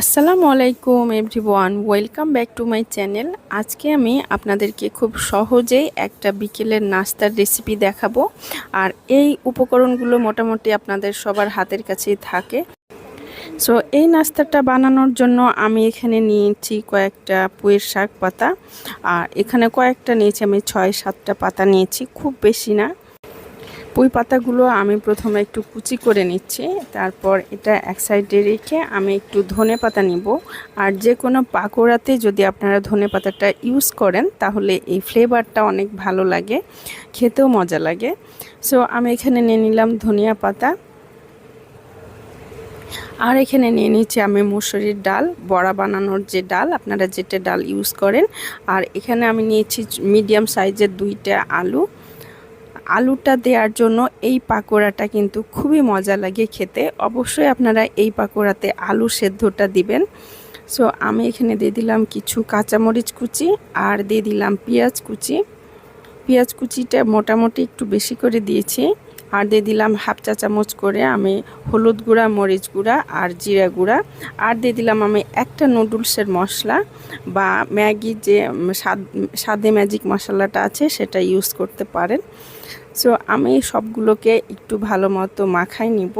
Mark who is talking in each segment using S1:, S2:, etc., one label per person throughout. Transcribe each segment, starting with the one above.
S1: আসসালামু আলাইকুম, everyone. Welcome back to my channel. আজকে আমি আপনাদেরকে খুব সহজেই একটা বিকেলের নাস্তার রেসিপি দেখাবো। আর এই উপকরণগুলো মোটামুটি আপনাদের সবার হাতের কাছেই থাকে। সো এই নাস্তাটা বানানোর জন্য আমি এখানে নিয়েছি কয়েকটা পুয়ের শাক পাতা। আর এখানে কয়েকটা নিয়েছি, আমি ছয় সাতটা পাতা নিয়েছি। খুব বেশি না। পুঁই পাতাগুলো আমি প্রথমে একটু কুচি করে নিচ্ছি, তারপর এটা এক সাইডে রেখে আমি একটু ধনে পাতা নিব। আর যে কোনো পাকোড়াতে যদি আপনারা ধনে পাতাটা ইউজ করেন, তাহলে এই ফ্লেভারটা অনেক ভালো লাগে, খেতেও মজা লাগে। সো, আমি এখানে নিয়ে নিলাম ধনিয়া পাতা। আর এখানে নিয়ে নিচ্ছি আমি মুসুরির ডাল, বড়া বানানোর যে ডাল, আপনারা যেটা ডাল ইউজ করেন। আর এখানে আমি নিয়েছি মিডিয়াম সাইজের দুইটা আলু। আলুটা দেওয়ার জন্য এই পাকোড়াটা কিন্তু খুবই মজা লাগে খেতে। অবশ্যই আপনারা এই পাকোড়াতে আলু সেদ্ধটা দিবেন। সো আমি এখানে দিয়ে দিলাম কিছু কাঁচামরিচ কুচি আর দিয়ে দিলাম পেঁয়াজ কুচি। পেঁয়াজ কুচিটা মোটামুটি একটু বেশি করে দিয়েছি আর দিয়ে দিলাম হাফ চা চামচ করে আমি হলুদ গুঁড়া, মরিচ গুঁড়া আর জিরা গুঁড়া। আর দিয়ে দিলাম আমি একটা নুডলসের মশলা বা ম্যাগি যে স্বাদ, স্বাদে ম্যাজিক মশলাটা আছে সেটা ইউজ করতে পারেন। সো আমি সবগুলোকে একটু ভালো মতো মাখাই নিব।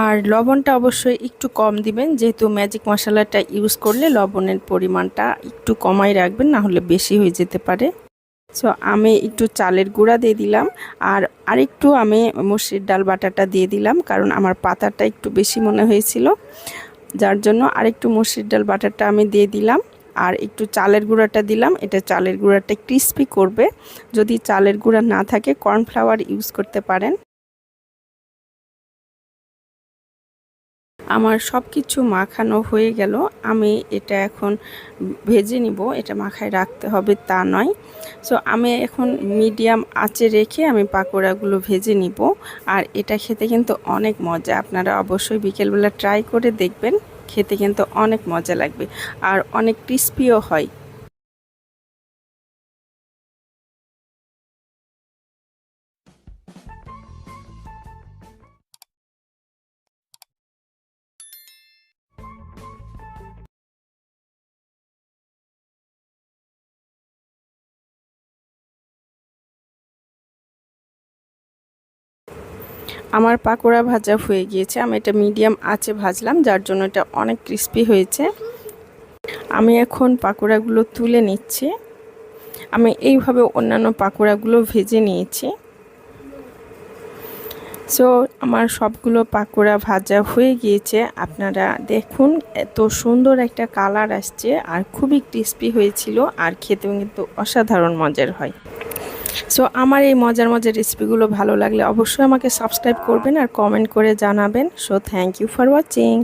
S1: আর লবণটা অবশ্যই একটু কম দিবেন, যেহেতু ম্যাজিক মশলাটা ইউজ করলে লবণের পরিমাণটা একটু কমাই রাখবেন, না হলে বেশি হয়ে যেতে পারে। সো আমি একটু চালের গুঁড়া দিয়ে দিলাম। আর আরেকটু আমি মসুর ডাল বাটাটা দিয়ে দিলাম, কারণ আমার পাতাটা একটু বেশি মনে হয়েছিল। যার জন্য আরেকটু মসুর ডাল বাটারটা আমি দিয়ে দিলাম। আর একটু চালের গুঁড়াটা দিলাম। এটা চালের গুঁড়াটা ক্রিস্পি করবে। যদি চালের গুঁড়া না থাকে কর্নফ্লাওয়ার ইউজ করতে পারেন। আমার সব কিছু মাখানো হয়ে গেল। আমি এটা এখন ভেজে নিব। এটা মাখায় রাখতে হবে তা নয়। সো আমি এখন মিডিয়াম আঁচে রেখে আমি পাকোড়াগুলো ভেজে নিব। আর এটা খেতে কিন্তু অনেক মজা। আপনারা অবশ্যই বিকেলবেলা ট্রাই করে দেখবেন। খেতে কিন্তু অনেক মজা লাগবে আর অনেক ক্রিস্পিও হয়। আমার পাকোড়া ভাজা হয়ে গিয়েছে। আমি এটা মিডিয়াম আঁচে ভাজলাম, যার জন্য এটা অনেক ক্রিস্পি হয়েছে। আমি এখন পাকোড়াগুলো তুলে নিচ্ছি। আমি এইভাবে অন্যান্য পাকোড়াগুলো ভেজে নিয়েছি। সো আমার সবগুলো পাকোড়া ভাজা হয়ে গিয়েছে। আপনারা দেখুন, এত সুন্দর একটা কালার আসছে, আর খুবই ক্রিস্পি হয়েছিল, আর খেতেও কিন্তু অসাধারণ মজার হয়। সো আমার এই মজার মজার রেসিপিগুলো ভালো লাগলে অবশ্যই আমাকে সাবস্ক্রাইব করবেন আর কমেন্ট করে জানাবেন। So thank you for watching